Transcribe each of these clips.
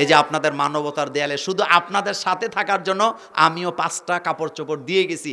এই যে আপনাদের মানবতার দেয়ালে, শুধু আপনাদের সাথে থাকার জন্য আমিও পাঁচটা কাপড় চোপড় দিয়ে গেছি।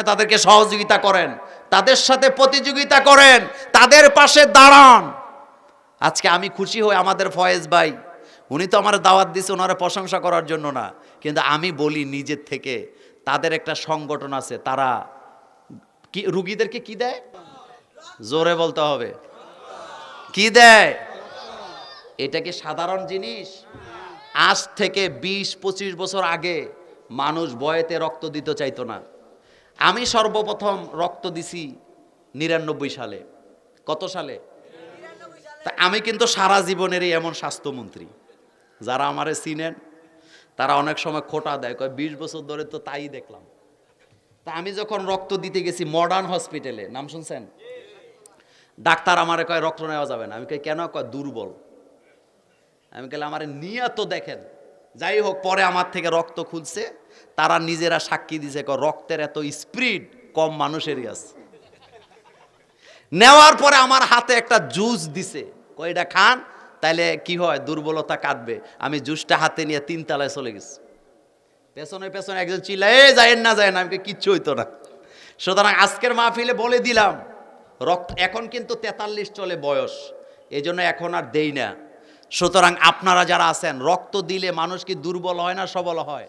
আপনি তাদেরকে সহযোগিতা করেন, তাদের সাথে প্রতিযোগিতা করেন, তাদের পাশে দাঁড়ান। আজকে আমি খুশি হই আমাদের ফয়েজ ভাই, উনি তো আমার দাওয়াত দিছে ওনারা প্রশংসা করার জন্য না, কিন্তু আমি বলি নিজের থেকে, তাদের একটা সংগঠন আছে, তারা কি, রুগীদেরকে কি দেয়? জোরে বলতে হবে। কি দেয়? এটা কি সাধারণ জিনিস? আজ থেকে বিশ পঁচিশ বছর আগে মানুষ বয়েতে রক্ত দিতে চাইতো না। আমি সর্বপ্রথম রক্ত দিছি নিরানব্বই সালে। কত সালে? তা আমি কিন্তু সারা জীবনেরই এমন স্বাস্থ্যমন্ত্রী। যারা আমারে চিনেন, তারা অনেক সময় খোটা দেয়, কয়, বিশ বছর ধরে তো তাই দেখলাম। তা আমি যখন রক্ত দিতে গেছি মডার্ন হসপিটালে, নাম শুনছেন? ডাক্তার আমারে কয়, রক্ত নেওয়া যাবে না। আমি কই, কেন? কয়, দুর্বল। আমি গেলে আমার নিয়ে তো দেখেন। যাই হোক, পরে আমার থেকে রক্ত খুলছে, তারা নিজেরা সাক্ষী দিছে রক্তের এত স্পিড কম মানুষেরই আছে। নেওয়ার পরে আমার হাতে একটা জুস দিছে। কয়, এটা খান, তাইলে কি হয়, দুর্বলতা কাটবে। আমি জুসটা হাতে নিয়ে তিন তলায় চলে গেছি। পেছনে পেছনে একজন চিল্লা, এ যায় না যায় না, আমি কিচ্ছু হইতো না। সুতরাং আজকের মাহফিলে বলে দিলাম, রক্ত, এখন কিন্তু তেতাল্লিশ চলে বয়স এই জন্য এখন আর দেই না। সুতরাং আপনারা যারা আছেন, রক্ত দিলে মানুষ কি দুর্বল হয় না সবল হয়?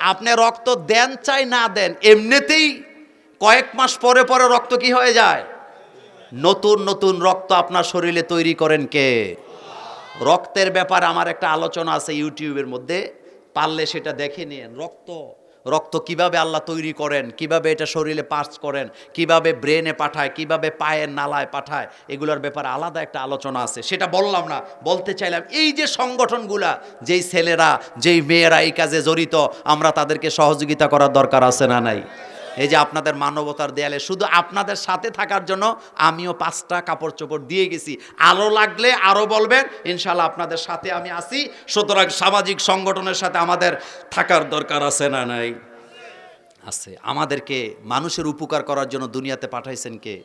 আপনি রক্ত দেন চাই না দেন, এমনিতেই কয়েক মাস পরে পরে রক্ত কি হয়ে যায়? নতুন নতুন রক্ত আপনার শরীরে তৈরি করেন কে? রক্তের ব্যাপারে আমার একটা আলোচনা আছে ইউটিউবের মধ্যে, পারলে সেটা দেখে নিন। রক্ত রক্ত কীভাবে আল্লাহ তৈরি করেন, কীভাবে এটা শরীরে পাস করেন, কীভাবে ব্রেনে পাঠায়, কীভাবে পায়ের নালায় পাঠায়, এগুলোর ব্যাপারে আলাদা একটা আলোচনা আছে। সেটা বললাম না, বলতে চাইলাম এই যে সংগঠনগুলা, যেই ছেলেরা, যেই মেয়েরা এই কাজে জড়িত, আমরা তাদেরকে সহযোগিতা করার দরকার আছে না নাই? এই যে আপনাদের মানবতার দেয়ালে, শুধু আপনাদের সাথে থাকার জন্য আমিও পাঁচটা কাপড় চোপড় দিয়ে গেছি। আলো লাগলে আরও বলবেন ইনশাল্লাহ আপনাদের সাথে আমি আসি সুতরাং সামাজিক সংগঠনের সাথে আমাদের থাকার দরকার আছে না নাই? আছে। আমাদেরকে মানুষের উপকার করার জন্য দুনিয়াতে পাঠাইছেন কে?